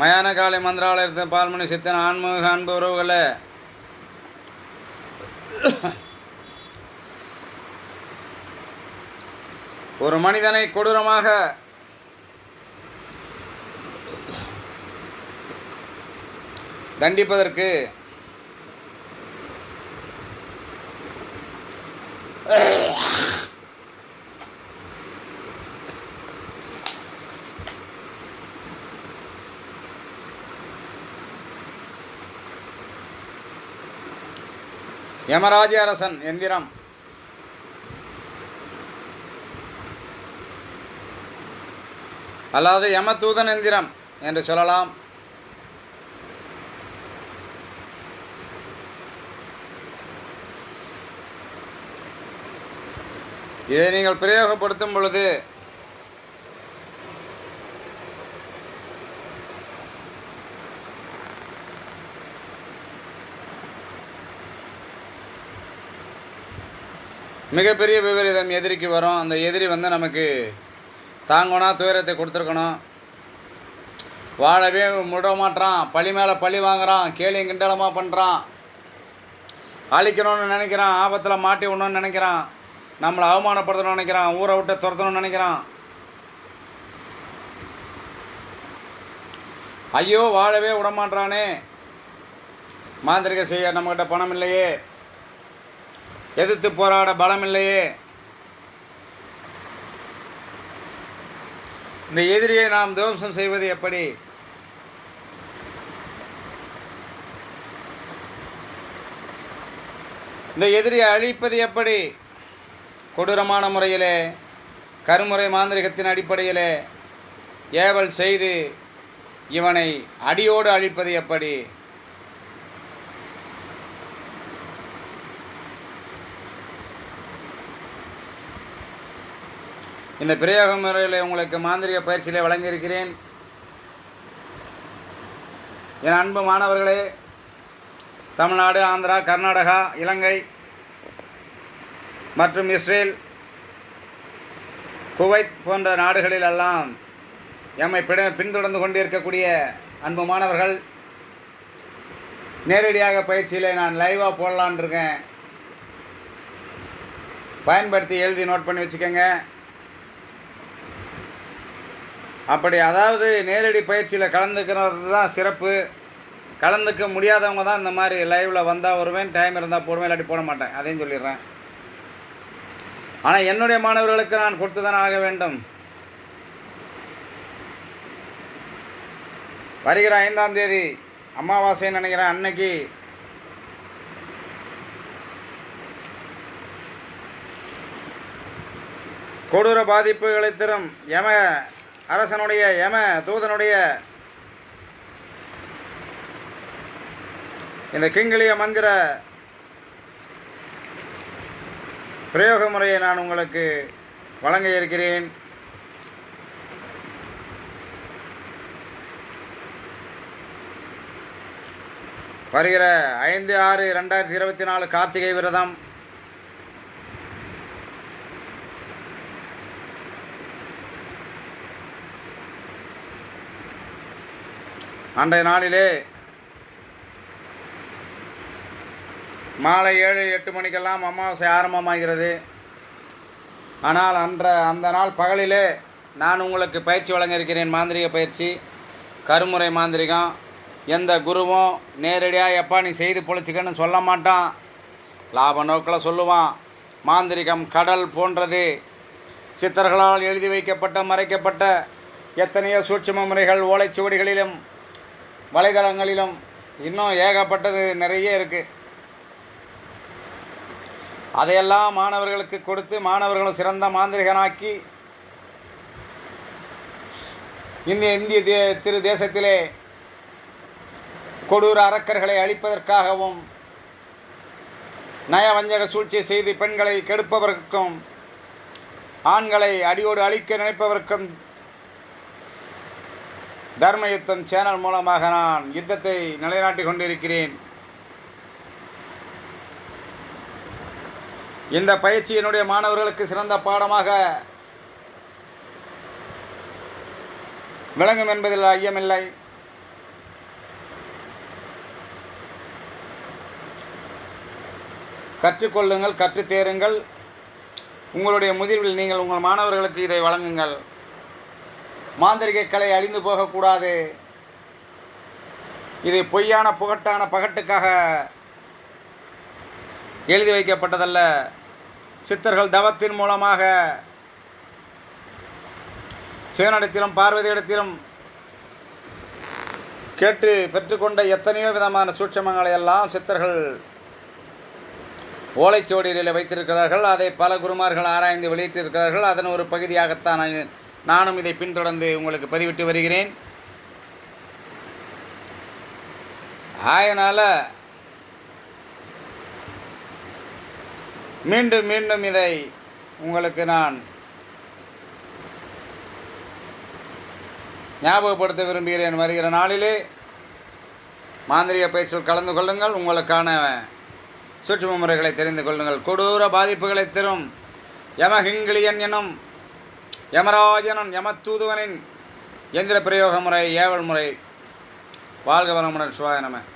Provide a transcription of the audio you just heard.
மயான காலை மந்திராலயத்தின் பால்மணி சித்தன் ஆன்மீக அன்பு உறவுகளை. ஒரு மனிதனை கொடூரமாக தண்டிப்பதற்கு யமராஜ அரசன் எந்திரம். அல்லாது யமதூதன் எந்திரம் என்று சொல்லலாம். இதை நீங்கள் பிரயோகப்படுத்தும் பொழுது மிகப்பெரிய விபரீதம் எதிரிக்கு வரும். அந்த எதிரி வந்து நமக்கு தாங்கணும் துயரத்தை கொடுத்துருக்கணும். வாழவே முட மாட்டான் பழி மேலே பழி வாங்குறான். கேலியும் கிண்டலமாக பண்ணுறான் அழிக்கணும்னு நினைக்கிறான். ஆபத்தில் மாட்டி விடணும்னு நினைக்கிறான். நம்மளை அவமானப்படுத்தணும்னு நினைக்கிறான். ஊரை விட்டு துரத்தணும்னு நினைக்கிறான். ஐயோ வாழவே விடமாட்டானே மாந்திரிக செய்ய நம்மக்கிட்ட பணம் இல்லையே. எதிர்த்து போராட பலமில்லையே. இந்த எதிரியை நாம் துவம்சம் செய்வது எப்படி? இந்த எதிரியை அழிப்பது எப்படி? கொடூரமான முறையிலே கருமுறை மாந்திரிகத்தின் அடிப்படையிலே ஏவல் செய்து இவனை அடியோடு அழிப்பது எப்படி? இந்த பிரயோக முறையில் உங்களுக்கு மாந்திரிக பயிற்சியிலே வழங்கியிருக்கிறேன். என் அன்பு மாணவர்களே தமிழ்நாடு ஆந்திரா கர்நாடகா இலங்கை மற்றும் இஸ்ரேல் குவைத் போன்ற நாடுகளிலெல்லாம் எம்மை பிட பின்தொடர்ந்து கொண்டிருக்கக்கூடிய அன்பு மாணவர்கள் நேரடியாக பயிற்சியில் நான் லைவாக போடலான் இருக்கேன் பயன்படுத்தி எழுதி நோட் பண்ணி வச்சுக்கோங்க. அப்படி அதாவது நேரடி பயிற்சியில் கலந்துக்கிறது தான் சிறப்பு. கலந்துக்க முடியாதவங்க தான் இந்த மாதிரி லைவில் வந்தால் வருவேன் டைம் இருந்தால் போடுவேன் இல்லாட்டி போட மாட்டேன். அதையும் சொல்லிடுறேன். ஆனால் என்னுடைய மாணவர்களுக்கு நான் கொடுத்து தானே ஆக வேண்டும்? வருகிற ஐந்தாம் தேதி அமாவாசைன்னு நினைக்கிறேன் அன்னைக்கு. கொடூர பாதிப்புகளை தரும் எம அரசனுடைய யம தூதனுடைய இந்த கிங்கிலிய மந்திர பிரயோக முறையை நான் உங்களுக்கு வழங்க இருக்கிறேன். வருகிற ஐந்து ஆறு ரெண்டாயிரத்தி இருபத்தி நாலு கார்த்திகை விரதம் அன்றைய நாளிலே மாலை ஏழு எட்டு மணிக்கெல்லாம் அமாவாசை ஆரம்பமாகிறது. ஆனால் அன்ற அந்த நாள் பகலிலே நான் உங்களுக்கு பயிற்சி வழங்க இருக்கிறேன் மாந்திரிக பயிற்சி கருமுறை மாந்திரிகம். எந்த குருவும் நேரடியாக எப்பா நீ செய்து பொழைச்சிக்கன்னு சொல்ல மாட்டான். லாப நோக்கில் சொல்லுவான் மாந்திரிகம் கடல் போன்றது. சித்தர்களால் எழுதி வைக்கப்பட்ட மறைக்கப்பட்ட எத்தனையோ சூட்சும முறைகள் ஓலைச்சுவடிகளிலும் வலைதளங்களிலும் இன்னும் ஏகப்பட்டது நிறைய இருக்குது அதையெல்லாம் மாணவர்களுக்கு கொடுத்து மாணவர்களும் சிறந்த மாந்திரிகனாக்கி இந்த இந்திய தே திரு தேசத்திலே கொடூர அரக்கர்களை அழிப்பதற்காகவும் நயவஞ்சக சூழ்ச்சியை செய்து பெண்களை கெடுப்பவர்க்கும் ஆண்களை அடியோடு அழிக்க நினைப்பவர்க்கும் தர்ம யுத்தம் சேனல் மூலமாக நான் யுத்தத்தை நிலைநாட்டி கொண்டிருக்கிறேன். இந்த பயிற்சி என்னுடைய மாணவர்களுக்கு சிறந்த பாடமாக விளங்கும் என்பதில் ஐயமில்லை. கற்றுக்கொள்ளுங்கள் கற்றுத்தேருங்கள். உங்களுடைய முதிர்வில் நீங்கள் உங்கள் மாணவர்களுக்கு இதை வழங்குங்கள். மாந்திரிக கலை அழிந்து போகக்கூடாது. இது பொய்யான புகட்டான பகட்டுக்காக எழுதி வைக்கப்பட்டதல்ல. சித்தர்கள் தவத்தின் மூலமாக சிவனிடத்திலும் பார்வதியிடத்திலும் கேட்டு பெற்றுக்கொண்ட எத்தனையோ விதமான சூட்சமங்களை எல்லாம் சித்தர்கள் ஓலைச்சுவடிகளில் வைத்திருக்கிறார்கள். அதை பல குருமார்கள் ஆராய்ந்து வெளியிட்டிருக்கிறார்கள். அதன் ஒரு பகுதியாகத்தான் நானும் இதை பின்தொடர்ந்து உங்களுக்கு பதிவிட்டு வருகிறேன். ஆயனால் மீண்டும் மீண்டும் இதை உங்களுக்கு நான் ஞாபகப்படுத்த விரும்புகிறேன். வருகிற நாளிலே மாந்திரிக பயிற்சியில் கலந்து கொள்ளுங்கள். உங்களுக்கான சூட்சும முறைகளை தெரிந்து கொள்ளுங்கள். கொடூர பாதிப்புகளை தரும் யமஹிங்கிலியன் எனும் யமராஜனும் யமத்தூதுவனின் எந்திர பிரயோக முறை ஏவல் முறை வாழ்க வளமுடன் சிவாய நம.